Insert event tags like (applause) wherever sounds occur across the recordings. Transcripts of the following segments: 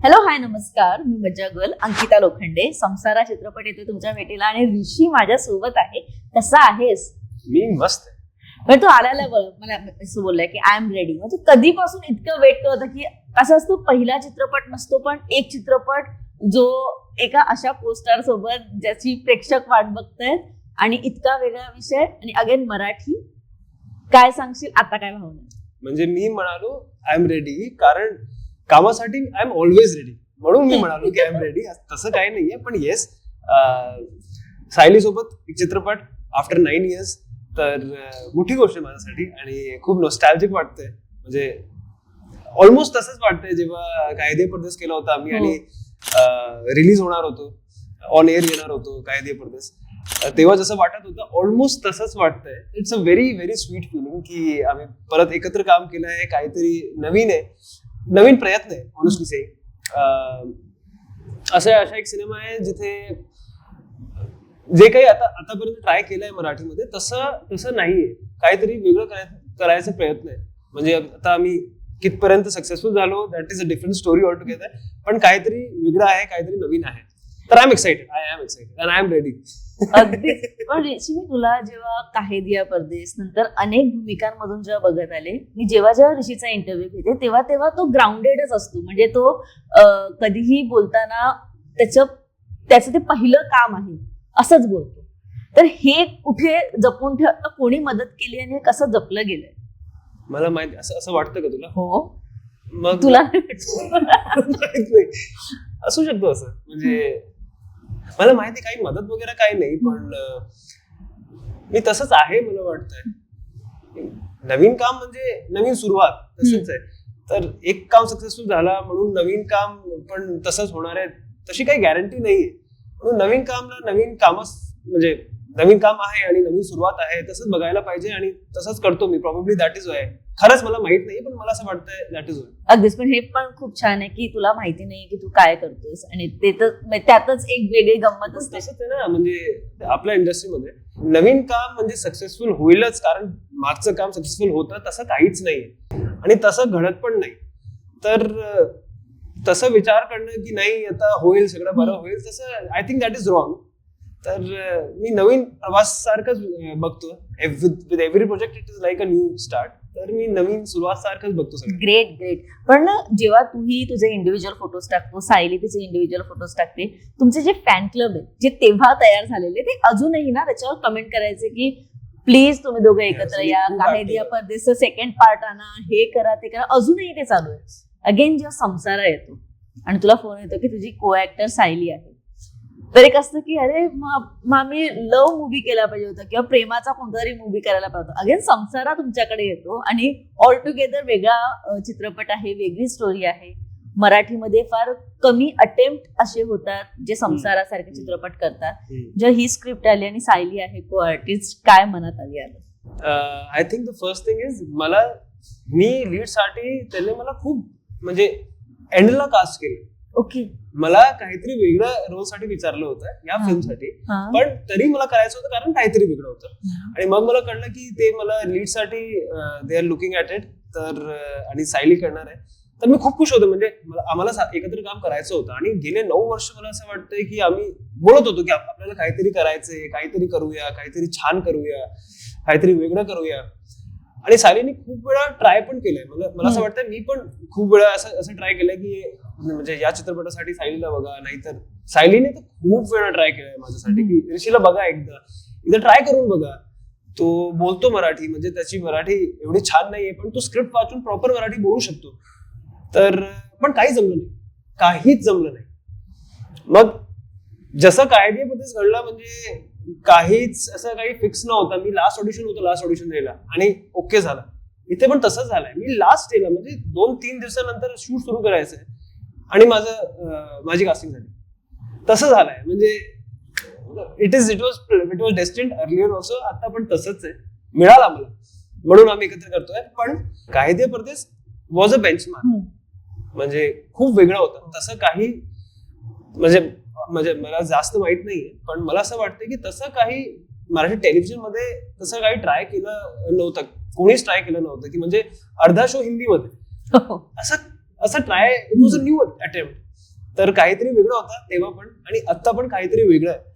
Hello hi नमस्कार. मी मज्जा girl Ankita Lokhande. संसारा चित्रपट येतो तुमच्या भेटीला आणि ऋषी माझ्या सोबत आहे. कसा आहेस? मी मस्त. पण तू आल्याला मला असं बोललाय की आय एम रेडी म्हणजे कधीपासून इतकं वेट करत होता की असं असतो पहिला चित्रपट नसतो पण एक चित्रपट जो एका अशा पोस्टर सोबत ज्याची प्रेक्षक वाट बघतायत आणि इतका वेगळा विषय. आणि अगेन मराठी. काय सांगशील? आता काय भावना? म्हणजे मी म्हणालो आय एम रेडी कारण कामासाठी आय एम ऑलवेज रेडी म्हणून मी (laughs) म्हणालो की आय एम रेडी तसं काही नाहीये पण येस सायली सोबत एक चित्रपट आफ्टर नाईन इयर्स तर मोठी गोष्ट आहे माझ्यासाठी आणि खूप नॉस्टॅल्जिक वाटतंय. म्हणजे ऑलमोस्ट तसंच वाटतंय जेव्हा कायदे परदेश केला होता आम्ही हो. आणि रिलीज होणार होतो ऑन एअर येणार होतो कायदे परदेश तेव्हा जसं वाटत होतं ऑलमोस्ट तसंच वाटतंय. It's a very very sweet feeling की आम्ही परत एकत्र काम केलं आहे काहीतरी नवीन आहे. नवीन प्रयत्न आहे ऑनेस्टली से असं अशा एक सिनेमा आहे जिथे जे काही आता आतापर्यंत ट्राय केलंय मराठीमध्ये तसं तसं नाहीये. काहीतरी वेगळं कराय- करायचा प्रयत्न आहे. म्हणजे आता आम्ही कितपर्यंत सक्सेसफुल झालो that is a different story all together पण काहीतरी वेगळं आहे काहीतरी नवीन आहे. तर I am excited I am excited and I am ready अगदी पण ऋषी मी तुला जेव्हा काही दिया परदेश नंतर अनेक भूमिकांमधून जेव्हा बघत आले मी जेव्हा जेव्हा ऋषीचा इंटरव्ह्यू घेते तेव्हा तेव्हा तो ग्राउंडेडच असतो. म्हणजे तो कधीही बोलताना त्याचं त्याचं ते पहिलं काम आहे असंच बोलतो. तर हे कुठे जपून ठेव कोणी मदत केली आणि हे कसं जपलं गेलंय? मला माहिती असं असं वाटतं का तुला? हो. मग तुला (laughs) असू शकतो असं. म्हणजे मला माहिती काही मदत वगैरे काही नाही पण मी तसंच आहे मला वाटतंय. नवीन काम म्हणजे नवीन सुरुवात तसंच आहे. तर एक काम सक्सेसफुल झाला म्हणून नवीन काम पण तसंच होणार आहे तशी काही गॅरंटी नाहीये. म्हणून नवीन कामला नवीन कामच म्हणजे नवीन काम आहे आणि नवीन सुरुवात आहे तसंच बघायला पाहिजे आणि तसंच करतो मी प्रॉब्ली दॅट इज वाय खरंच मला माहीत नाही पण मला असं वाटतंय दॅट इज अगदीच पण हे पण खूप छान आहे की तुला माहिती नाही की तू काय करतोयस आणि ते तर म्हणजे त्यातच एक वेगळी गंमत असते. तसंच आहे ना म्हणजे आपल्या इंडस्ट्रीमध्ये नवीन काम म्हणजे सक्सेसफुल होईलच कारण मागचं काम सक्सेसफुल होतं तसं काहीच नाहीये. आणि तसं घडत पण नाही. तर तसं विचार करणं की नाही आता होईल सगळं बरं होईल तसं I think that is wrong तर मी नवीन प्रवास सारखंच बघतो with every project it is like a new start तर मी नवीन सुरुवात सारखंच बघतो ग्रेट ग्रेट पण ना, जेव्हा तुम्ही तुझे इंडिव्हिज्युअल फोटोज टाकतो सायली तिचे इंडिव्हिज्युअल फोटोज टाकते तुमचे जे फॅन क्लब आहे जे तेव्हा तयार झालेले ते अजूनही ना त्याच्यावर कमेंट करायचे की प्लीज तुम्ही दोघं एकत्र या खूप काही active दिया आहे. परदेसचं सेकंड पार्ट आणा हे करा ते करा. अजूनही ते चालू आहे. अगेन जेव्हा संसारा येतो आणि तुला फोन येतो की तुझी को ऍक्टर सायली आहे तर एक असतं की अरे मग आम्ही लव्ह मूवी केला पाहिजे होता किंवा प्रेमाचा कोणतातरी मूवी करायला पाहिजे होता. अगेन संसारा तुमच्याकडे येतो आणि ऑल टुगेदर वेगळा चित्रपट आहे वेगळी स्टोरी आहे. मराठीमध्ये फार कमी अटेम्प्ट असे होतात जे संसारासारखे चित्रपट करतात. जेव्हा ही स्क्रिप्ट आली आणि सायली आहे को आर्टिस्ट काय मनात आली आलं I think the first thing is मला मी लीडसाठी त्याने मला खूप म्हणजे एंडला कास्ट केलं. ओके. मला काहीतरी वेगळ्या रोलसाठी विचारलं होतं या हा. फिल्मसाठी पण तरी मला करायचं होतं कारण काहीतरी वेगळं होतं. आणि मग मला कळलं की ते मला लीडसाठी they are looking at it तर आणि सायली करणार आहे. तर मी खूप खुश होतो. म्हणजे मला- आम्हाला एकत्र काम करायचं होतं. आणि गेले नऊ वर्ष मला असं वाटतंय की आम्ही बोलत होतो की आप- आपल्याला काहीतरी करायचंय काहीतरी करूया काहीतरी छान करूया काहीतरी वेगळं करूया. आणि सायलीने खूप वेळा ट्राय पण केलंय. मला मला असं. वाटतं मी पण खूप वेळा असं असं ट्राय केलंय की म्हणजे या चित्रपटासाठी सायलीला बघा नाहीतर सायलीने तर खूप वेळा ट्राय केलंय माझ्यासाठी. की ऋषीला बघा एकदा. एकदा ट्राय करून बघा. तो बोलतो मराठी म्हणजे त्याची मराठी एवढी छान नाहीये पण तो स्क्रिप्ट वाचून प्रॉपर मराठी बोलू शकतो. तर पण काही जमलं नाही. काहीच जमलं नाही. मग जसं कायदे पद्धत घडलं म्हणजे काहीच असं काही फिक्स नव्हतं. मी लास्ट ऑडिशन होतं लास्ट ऑडिशन द्यायला. आणि ओके झालं. इथे पण तसंच झालंय. मी लास्ट डेला म्हणजे दोन तीन दिवसानंतर शूट सुरू करायचंय. आणि माझं माझी कास्टिंग झाली. तसं झालंय. म्हणजे it is it was it was destined earlier also आता पण तसंच आहे. मिळाला मला. म्हणून आम्ही एकत्र करतोय. पण कायदे परदेश वॉज अ बेंचमार्क म्हणजे खूप वेगळं होतं. तसं काही म्हणजे म्हणजे मला जास्त माहीत नाहीये. पण मला असं वाटतं की तसं काही मराठी टेलिव्हिजनमध्ये तसं काही ट्राय केलं नव्हतं. कोणीच ट्राय केलं नव्हतं. की म्हणजे अर्धा शो हिंदीमध्ये. असं असं try it was a new attempt तर काहीतरी वेगळं होता तेव्हा पण आणि आत्ता पण काहीतरी वेगळं आहे.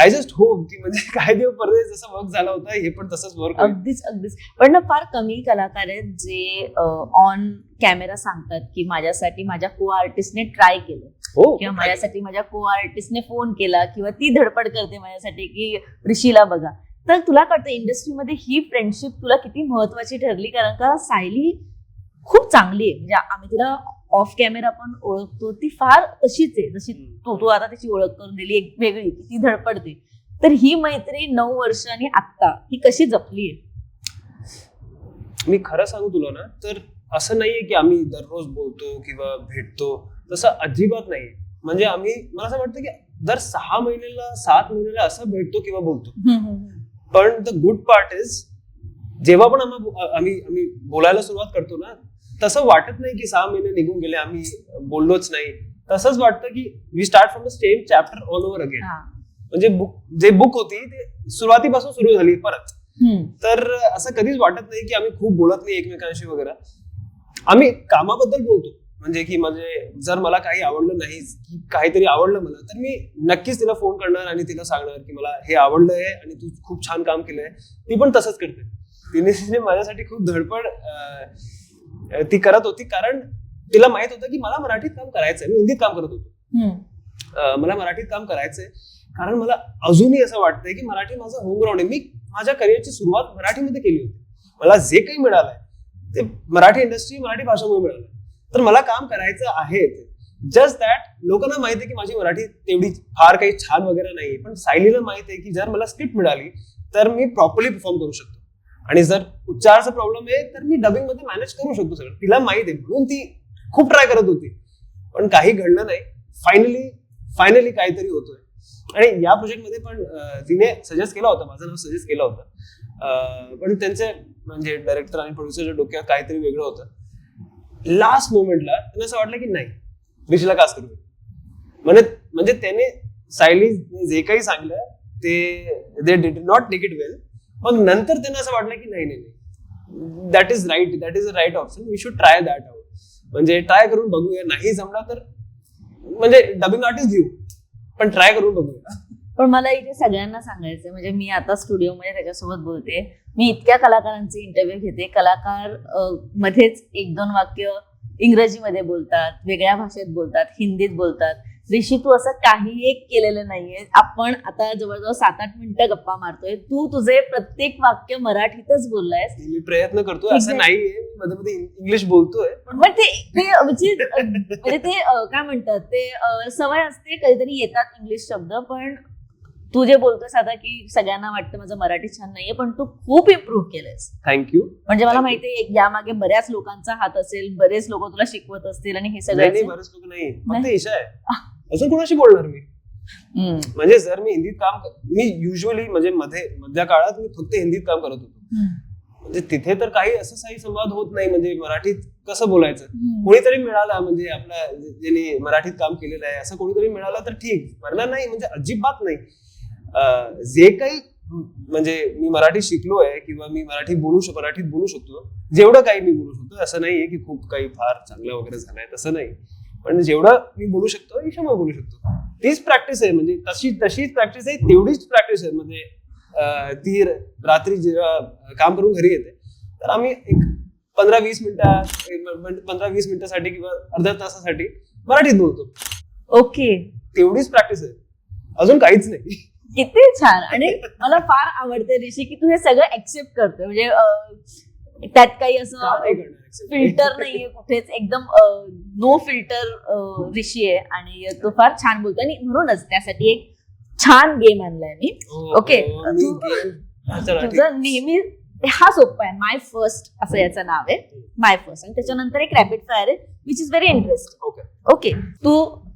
आय जस्ट होप की म्हणजे (laughs) काही दिवस परदेश जसं वर्क झाला होता हे पण तसंच वर्क अगदीच अगदीच. पण ना फार कमी कलाकार आहेत जे ऑन कॅमेरा सांगतात की माझ्यासाठी माझ्या को आर्टिस्टने ट्राय केलं. हो किंवा माझ्यासाठी माझ्या को आर्टिस्टने फोन केला किंवा ती धडपड करते माझ्यासाठी की ऋषीला बघा. तर तुला कळतं इंडस्ट्रीमध्ये ही फ्रेंडशिप तुला किती महत्वाची ठरली? कारण का सायली खूप चांगली आहे. म्हणजे आम्ही तिला ऑफ कॅमेरा पण ओळखतो. ती फार तशीच आहे. जशी तू तू आता त्याची ओळख करून दिली. एक वेगळी की ती धडपडते. तर ही मैत्री नऊ वर्ष आणि आत्ता ही कशी जपली आहे? मी खरं सांगू तुला ना तर असं नाहीये की आम्ही दररोज बोलतो किंवा भेटतो. तसं अजिबात नाही म्हणजे आम्ही मला असं वाटतं की दर सहा महिन्याला सात महिन्याला असं भेटतो किंवा बोलतो. पण द गुड पार्ट इज जेव्हा पण आम्ही आम्ही बोलायला सुरुवात करतो ना तसं वाटत नाही की सहा महिने निघून गेले आम्ही बोललोच नाही. तसंच वाटतं की we start from the same chapter all over again. म्हणजे बुक जे बुक होती ते सुरुवातीपासून सुरू झाली परत. तर असं कधीच वाटत नाही की आम्ही खूप बोलत नाही एकमेकांशी वगैरे. आम्ही कामाबद्दल बोलतो. म्हणजे की म्हणजे जर मला काही आवडलं नाही की काहीतरी आवडलं मला तर मी नक्कीच तिला फोन करणार आणि तिला सांगणार की मला हे आवडलंय आणि तू खूप छान काम केलंय. ती पण तसंच करते. तिने माझ्यासाठी खूप धडपड ती करत होती कारण तिला माहीत होतं की मला मराठीत काम करायचंय. मी हिंदीत काम करत होतो. मला मराठीत काम करायचंय. कारण मला अजूनही असं वाटतंय की मराठी माझं होम ग्राउंड आहे. मी माझ्या करिअरची सुरुवात मराठीमध्ये केली होती. मला जे काही मिळालंय ते मराठी इंडस्ट्री मराठी भाषेमुळे मिळालंय. तर मला काम करायचं आहे जस्ट दॅट लोकांना माहिती आहे की माझी मराठी तेवढी फार काही छान वगैरे नाही पण सायलीला माहीत आहे की जर मला स्क्रिप्ट मिळाली तर मी प्रॉपरली परफॉर्म करू शकतो. आणि जर उच्चाराचा प्रॉब्लेम आहे तर मी डबिंगमध्ये मॅनेज करू शकतो सगळं. तिला माहीत आहे म्हणून ती खूप ट्राय करत होती. पण काही घडलं नाही. फायनली फायनली काहीतरी होतोय. आणि या प्रोजेक्टमध्ये पण तिने सजेस्ट केला होता. माझं नाव सजेस्ट केलं होतं. पण त्यांचे म्हणजे डायरेक्टर आणि प्रोड्युसरच्या डोक्यात काहीतरी वेगळं होतं. लास्ट मोमेंटला त्यांना असं वाटलं की नाही ऋषीला कास्ट करू. म्हणजे म्हणजे त्याने सायली जे काही सांगलं ते they did not take it well मग नंतर त्यांना असं वाटलं की नाही नाही नाही. That is right that is a right option we should try that out म्हणजे ट्राय करून बघूया. नाही जमला तर म्हणजे डबिंग आर्टिस्ट घेऊ पण ट्राय करून बघूया. पण मला इथे सगळ्यांना सांगायचं म्हणजे मी आता स्टुडिओमध्ये त्याच्यासोबत बोलते. मी इतक्या कलाकारांचे इंटरव्ह्यू घेते. कलाकार मध्येच एक दोन वाक्य इंग्रजीमध्ये बोलतात वेगळ्या भाषेत बोलतात हिंदीत बोलतात. ऋषी तू असं काही एक केलेलं नाहीये. आपण आता जवळजवळ सात आठ मिनिटं गप्पा मारतोय. तू तुझे प्रत्येक वाक्य मराठीतच बोललायस. मी प्रयत्न करतोय. असं. नाहीये. मध्ये मध्ये इंग्लिश बोलतोय. पण ते म्हणजे म्हणजे ते काय म्हणतात ते सवय असते कधीतरी येतात इंग्लिश शब्द पण तू जे बोलतोस आता की सगळ्यांना वाटतं माझं मराठी छान नाहीये पण तू खूप इम्प्रूव्ह केलंयस. थँक्यू म्हणजे मला. माहितीये यामागे बऱ्याच लोकांचा हात असेल बरेच लोक तुला शिकवत असतील आणि हे सगळं बरेच लोक नाही. अजून कोणाशी बोलणार मी. म्हणजे जर मी हिंदीत काम मी युजली म्हणजे मध्ये मधल्या काळात मी फक्त हिंदीत काम करत होतो. म्हणजे तिथे तर काही असं काही संवाद होत नाही म्हणजे मराठीत कसं बोलायचं. कोणीतरी मिळाला म्हणजे आपल्या ज्यांनी मराठीत काम केलेलं आहे असं कोणीतरी मिळालं तर ठीक वरना नाही म्हणजे अजिबात नाही जे काही म्हणजे मी मराठी शिकलो आहे किंवा मी मराठी बोलू शकतो मराठीत बोलू शकतो जेवढं काही मी बोलू शकतो असं नाहीये की खूप काही फार चांगलं वगैरे झालंय तसं नाही पण जेवढं मी बोलू शकतो ईशामुळे बोलू शकतो. तीच प्रॅक्टिस आहे म्हणजे तशी तशीच प्रॅक्टिस आहे तेवढीच प्रॅक्टिस आहे. म्हणजे ती रात्री जेव्हा काम करून घरी येते तर आम्ही एक पंधरा वीस मिनिटा पंधरा वीस मिनिटासाठी किंवा अर्ध्या तासासाठी मराठीत बोलतो. ओके. तेवढीच प्रॅक्टिस आहे. अजून काहीच नाही. किती छान. आणि मला फार आवडते ऋषी की तू हे सगळं ऍक्सेप्ट करतो म्हणजे त्यात काही असं? फिल्टर नाहीये कुठेच. एकदम नो फिल्टर ऋषी आहे. आणि तो फार छान बोलतो. आणि म्हणूनच त्यासाठी एक छान गेम आणलाय मी. हो, Okay. हो, चला, ठीक. तुझं नेहमी हा सोपा आहे. माय फर्स्ट असं याचं नाव आहे. माय फर्स्ट आणि त्याच्यानंतर एक रॅपिड फायर आहे which is very interesting Okay. Okay तू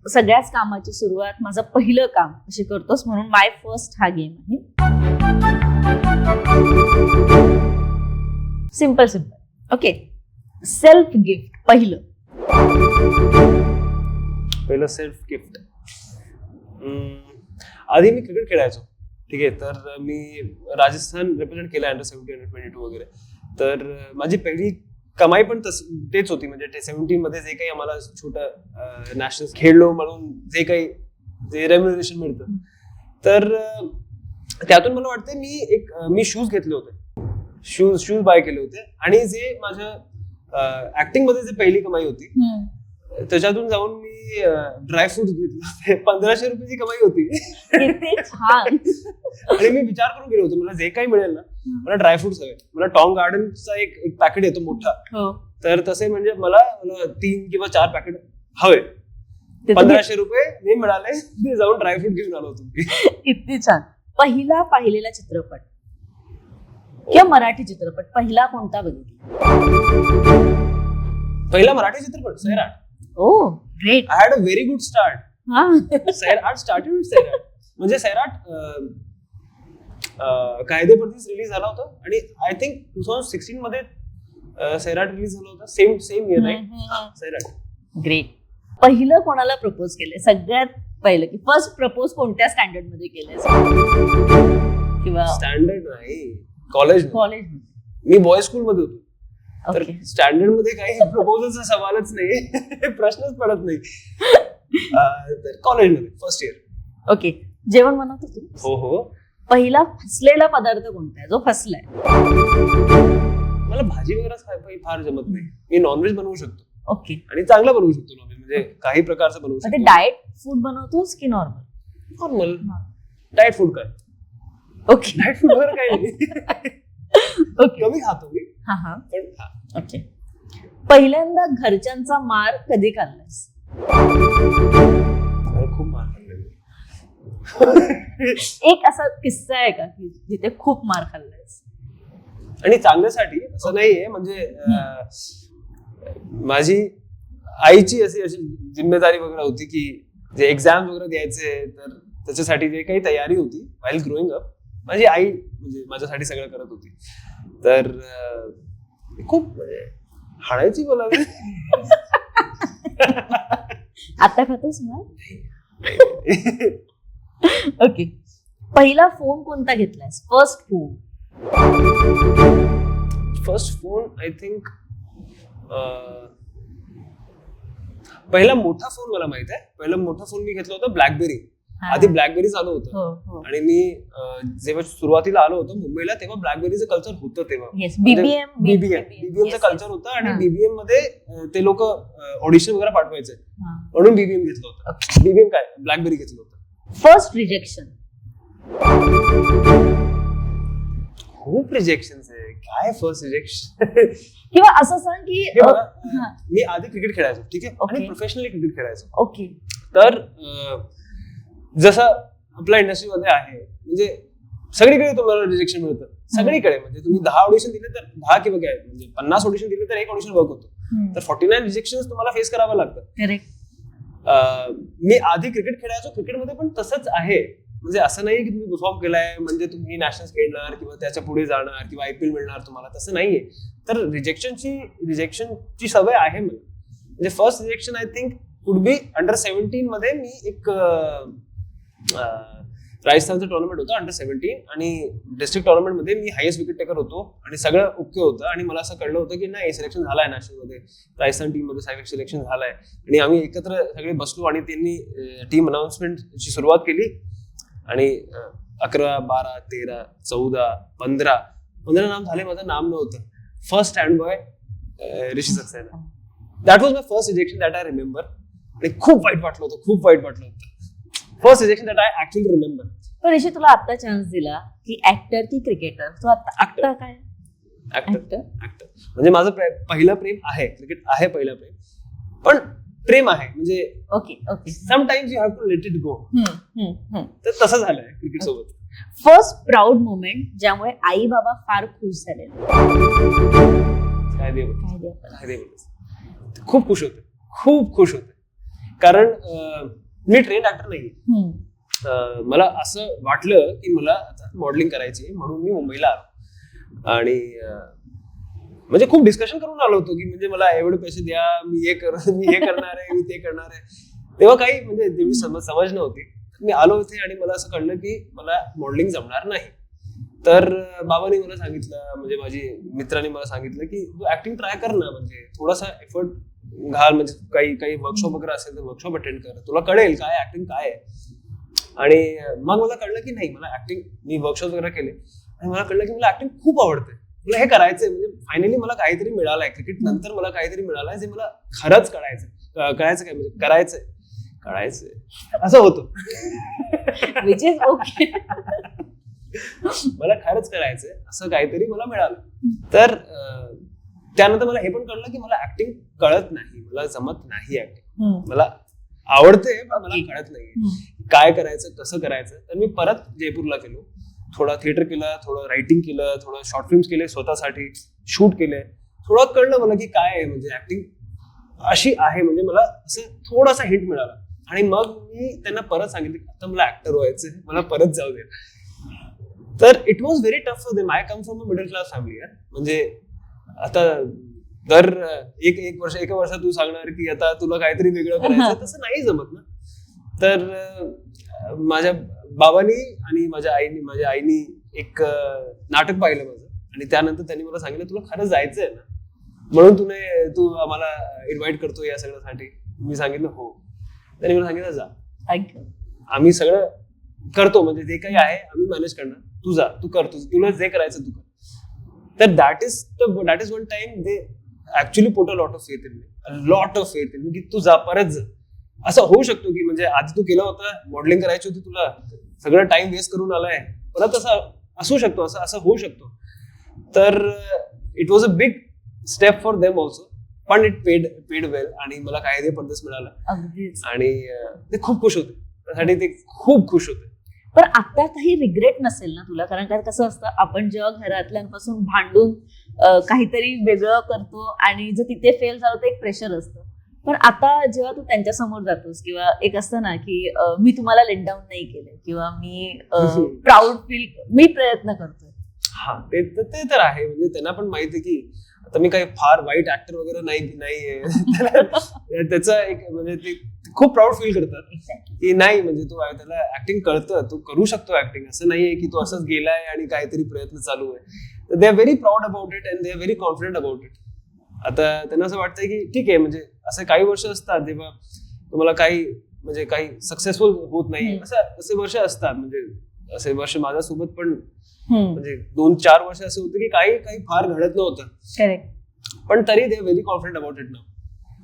सगळ्याच कामाची सुरुवात माझं पहिलं काम अशी करतोस म्हणून माय फर्स्ट हा गेम आहे. Simple simple okay self gift पहिलं. पहिलं सेल्फ गिफ्ट आधी मी क्रिकेट खेळायचो. ठीक आहे? तर मी राजस्थान रिप्रेझेंट केलं under seventy under twenty two वगैरे. तर माझी पहिली कमाई पण तस तेच होती. म्हणजे सेव्हन्टीन मध्ये जे काही आम्हाला छोटं नॅशनल खेळलो म्हणून जे काही जे रेम्युनरेशन मिळतं. तर त्यातून मला वाटतं मी एक मी शूज घेतले होते. शूज शूज बाय केले होते. आणि जे माझ्या ऍक्टिंगमध्ये जे पहिली कमाई होती त्याच्यातून जाऊन मी ड्रायफ्रुट्स घेतले. पंधराशे रुपयाची कमाई होती. आणि मी विचार करून गेलो होतो मला जे काही मिळेल ना मला ड्रायफ्रुट्स हवे. मला टॉंग गार्डनचा एक एक पॅकेट येतो मोठा. हो. तर तसे म्हणजे मला तीन किंवा चार पॅकेट हवे. पंधराशे रुपये मी मिळाले ते जाऊन ड्रायफ्रूट घेऊन आलो होतो. किती छान. पहिला पाहिलेला चित्रपट. किंवा मराठी चित्रपट पहिला कोणता बघितला? पहिला मराठी चित्रपट Sairat. Oh great I had a very good start हा. Sairat started with Sairat. म्हणजे सैराट अं, अं, कायदे परदेश रिलीज झाला होता आणि I think two thousand sixteen मध्ये सैराट रिलीज झाला होता. Same same year right. Sairat. Great पहिलं कोणाला प्रपोज केलंय? सगळ्यात पहिलं की फर्स्ट प्रपोज कोणत्या स्टँडर्डमध्ये केलंय? किंवा स्टँडर्ड नाही. कॉलेज कॉलेज मी बॉय स्कूल मध्ये होतो. तर स्टँडर्डमध्ये काही (laughs) प्रपोजलचा सवालच नाही. प्रश्नच पडत नाही. अं, तर कॉलेजमध्ये फर्स्ट इयर ओके. जेवण बनवतो तू? हो हो. पहिला फसलेला पदार्थ कोणता आहे? जो फसलाय. मला भाजी वगैरे खाय- फार जमत नाही. मी नॉनव्हेज बनवू शकतो. ओके. आणि चांगला बनवू शकतो नॉनव्हेज म्हणजे काही प्रकारचं बनवू मग ते शकतो. डाएट फूड बनवतोस की नॉर्मल नॉर्मल डाएट फूड काय? ओके डाएट फूड वगैरे काही नाही. (laughs) ओके कमी खातो मी. हा हा. पण हा. ओके पहिल्यांदा घरच्यांचा मार कधी खाल्लास खूप मार खाल्लेला. एक असा किस्सा आहे का की जिथे खूप मार खाल्लायस? आणि चांगल्यासाठी असं नाहीये म्हणजे अं, माझी आईची अशी अशी जिम्मेदारी वगैरे होती की जे एक्झाम वगैरे द्यायचे तर त्याच्यासाठी जे काही तयारी होती वाईल ग्रोईंग अप माझी आई म्हणजे माझ्यासाठी सगळं करत होती. तर खूप म्हणजे हाणायची मला आता खातोस ना? ओके पहिला फोन कोणता घेतलायस? First phone first phone I think पहिला मोठा फोन मला माहीत आहे. पहिला मोठा फोन मी घेतला होता ब्लॅकबेरी आधी ब्लॅकबेरी चालू होतं. हो हो. आणि मी जेव्हा सुरुवातीला आलो होतो मुंबईला तेव्हा ब्लॅकबेरीचं कल्चर होतं तेव्हा. बीबीएम बीबीएम बीबीएमचं कल्चर होतं आणि बीबीएममध्ये ते लोक ऑडिशन वगैरे पाठवायचे. म्हणून बीबीएम घेतलं होतं. बीबीएम काय? ब्लॅकबेरी घेतलं होतं. फर्स्ट रिजेक्शन खूप रिजेक्शन आहे. काय फर्स्ट रिजेक्शन किंवा असं सांग की. मी आधी क्रिकेट खेळायचो ठीक आहे? आणि. प्रोफेशनली क्रिकेट खेळायचो. ओके तर जसं आपल्या इंडस्ट्रीमध्ये आहे म्हणजे सगळीकडे तुम्हाला रिजेक्शन मिळतं. सगळीकडे म्हणजे तुम्ही दहा ऑडिशन दिले तर दहा किंवा काय म्हणजे पन्नास ऑडिशन दिले तर एक ऑडिशन वर्क होतो. तर फॉर्टी नाईन रिजेक्शन तुम्हाला फेस करावं लागतं. मी आधी क्रिकेट खेळायचो क्रिकेटमध्ये पण तसंच आहे. म्हणजे असं नाही की तुम्ही परफॉर्म केलाय म्हणजे तुम्ही नॅशनल खेळणार किंवा त्याच्या पुढे जाणार किंवा आयपीएल मिळणार तुम्हाला तसं नाहीये. तर रिजेक्शनची रिजेक्शनची सवय आहे मला. म्हणजे first rejection I think could be under seventeen मध्ये मी एक राजस्थानचं टुर्नामेंट होतं अंडर सेव्हन्टीन आणि डिस्ट्रिक्ट टुर्नामेंटमध्ये मी हायेस्ट विकेट टेकर होतो आणि सगळं ओके होतं आणि मला असं कळलं होतं की नाही सिलेक्शन झालंय आहे मध्ये राजस्थान टीममध्ये सिलेक्शन झालंय. आणि आम्ही एकत्र सगळे बसलो आणि त्यांनी टीम अनाउन्समेंटची सुरुवात केली. आणि अकरा बारा तेरा चौदा पंधरा. पंधरा नाम झाले माझं नाम नव्हतं. First stand boy Rishi Saxena. That was my first rejection that I remember आणि खूप वाईट वाटलं होतं खूप वाईट वाटलं होतं. First rejection that I actually remember पण ऋषी तुला आता चान्स दिला की ऍक्टर की क्रिकेटर तू आता आता काय? ऍक्टर ऍक्टर ऍक्टर म्हणजे माझं पहिलं प्रेम आहे. क्रिकेट आहे पहिलं प्रेम. पण प्रेम आहे. म्हणजे okay okay sometimes you have to let it go तर तसं झालंय क्रिकेट सोबत. फर्स्ट प्राऊड मोमेंट ज्यामुळे आई बाबा फार खुश झाले. काय देव. काय देव. खूप खुश होते. खूप खुश होते. कारण मी ट्रेन ऍक्टर नाही मला असं वाटलं की मला आता मॉडेलिंग करायची म्हणून मी मुंबईला आलो. आणि म्हणजे खूप डिस्कशन करून आलो होतो की म्हणजे मला एवढे पैसे द्या मी हे कर मी हे करणार आहे मी ते करणार आहे. तेव्हा काही म्हणजे तेवढी समज समज नव्हती. मी आलो होते आणि मला असं कळलं की मला मॉडेलिंग जमणार नाही. तर बाबांनी मला सांगितलं म्हणजे माझी मित्रांनी मला सांगितलं की तू ऍक्टिंग ट्राय कर ना म्हणजे थोडासा एफर्ट घाल म्हणजे काही काही वर्कशॉप वगैरे असेल तर वर्कशॉप अटेंड कर. तुला कळेल काय ऍक्टिंग काय आहे. आणि मग मला कळलं की नाही मला ऍक्टिंग मी वर्कशॉप वगैरे केले. आणि मला कळलं की मला ऍक्टिंग खूप आवडते मला हे करायचंय म्हणजे फायनली मला काहीतरी मिळालंय क्रिकेट नंतर मला काहीतरी मिळालंय जे मला खरंच कळायचं कळायचं काय? म्हणजे करायचंय. कळायचंय. असं होतं. विच इज ओके मला खरंच करायचंय असं काहीतरी मला मिळालं. तर त्यानंतर मला हे पण कळलं की मला ऍक्टिंग कळत नाही मला जमत नाही ऍक्टिंग मला आवडते पण मला कळत नाही काय करायचं कसं करायचं? तर मी परत जयपूरला गेलो. थोडा थिएटर केलं थोडं रायटिंग केलं थोडं शॉर्ट फिल्म्स केले स्वतःसाठी शूट केले. थोडं कळलं मला की काय आहे म्हणजे ऍक्टिंग अशी आहे म्हणजे मला असं थोडासा हिंट मिळाला. आणि मग मी त्यांना परत सांगितलं की आता मला ऍक्टर व्हायचंय मला परत जाऊ दे. तर it was very tough for them I come from a middle class family म्हणजे आता दर एक एक वर्ष एका वर्षात तू सांगणार की आता तुला काहीतरी वेगळं करायचं तसं नाही जमत ना. तर माझ्या बाबांनी आणि माझ्या आईनी माझ्या आईनी एक नाटक पाहिलं माझं. आणि त्यानंतर त्यांनी मला सांगितलं तुला खरं जायचंय ना. म्हणून तुने तू आम्हाला इन्व्हाइट करतो या सगळ्यासाठी. मी सांगितलं हो. त्यांनी मला सांगितलं जा. आम्ही सगळं करतो म्हणजे जे काही आहे आम्ही मॅनेज करणार. तू जा तू कर तू तुला जे करायचं तू कर. तर that is that is one time they actually put lot of faith in me lot of faith in me की तू जा परत जा. असं होऊ शकतो की म्हणजे आधी तू केलं होतं मॉडेलिंग करायची होती तुला सगळं टाइम वेस्ट करून आलाय. परत असं असू शकतो असं असं होऊ शकतो. तर it was a big step for them also पण इट पेड पेड वेल आणि मला कायदे पद्धत मिळाला. आणि अं, ते खूप खुश होते. त्यासाठी ते खूप खुश होते. पण आता काही रिग्रेट नसेल ना तुला? कारण का कसं असतं आपण जेव्हा घरातल्यांपासून भांडून काहीतरी वेगळं करतो आणि जर तिथे फेल झालं तर एक प्रेशर असतं. पण आता जेव्हा तू त्यांच्यासमोर जातोस किंवा एक असतं ना की मी तुम्हाला लेट डाऊन नाही केलं किंवा मी प्राऊड फील मी प्रयत्न करतोय. हा ते ते तर आहे. म्हणजे त्यांना पण माहिती आहे की आता मी काही फार वाईट ऍक्टर वगैरे नाही नाहीये. (laughs) त्याचा एक म्हणजे ते खूप प्राऊड फील करतात. की नाही म्हणजे तू त्याला ऍक्टिंग कळतं तू करू शकतो ऍक्टिंग असं नाहीये की तू असंच गेलाय आणि काहीतरी प्रयत्न चालू आहे. तर they are very proud about it and they are very confident about it आता त्यांना असं वाटतंय की ठीक आहे म्हणजे असे काही वर्ष असतात जेव्हा तुम्हाला काही म्हणजे काही सक्सेसफुल होत नाही. असं असे वर्ष असतात म्हणजे असे वर्ष माझ्यासोबत पण म्हणजे दोन चार वर्ष असे होते की काही काही फार घडत नव्हतं. पण तरी they very confident about it now